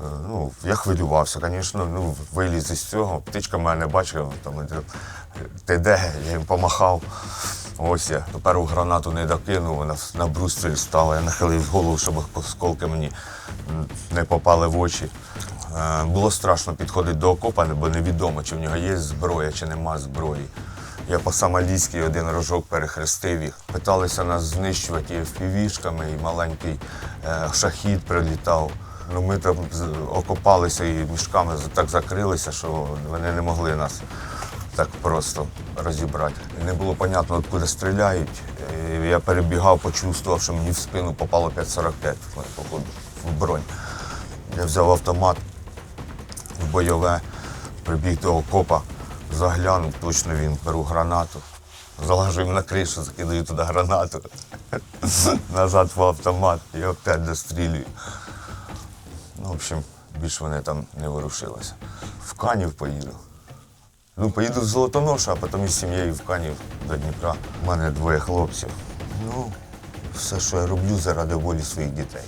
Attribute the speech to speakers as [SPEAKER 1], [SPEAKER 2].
[SPEAKER 1] Е, Ну, я хвилювався, звісно, ну, виліз із цього. Птичка мене бачила, там, ти де, я їм помахав. Ось я першу гранату не докинув, вона на бруствір стала. Я нахилив голову, щоб осколки мені не попали в очі. Е, Було страшно підходити до окопа, бо невідомо, чи в нього є зброя, чи нема зброї. Я по самалійськи один рожок перехрестив їх. Питалися нас знищувати і впівішками, і маленький е, шахід прилітав. Ну, ми там окопалися і мішками так закрилися, що вони не могли нас так просто розібрати. Не було зрозуміло, откуда стріляють. Я перебігав, почувствував, що мені в спину попало 5,45 походу, в бронь. Я взяв автомат в бойове, прибіг до окопа, заглянув, точно він, беру гранату, залажу їм на кришу, закидаю туди гранату, назад в автомат і опять дострілюю. В общем, більше вони там не ворушилися. В Канів поїду. Ну, поїду в Золотоноша, а потім із сім'єю в Канів до Дніпра. У мене двоє хлопців. Ну, все, що я роблю заради волі своїх дітей.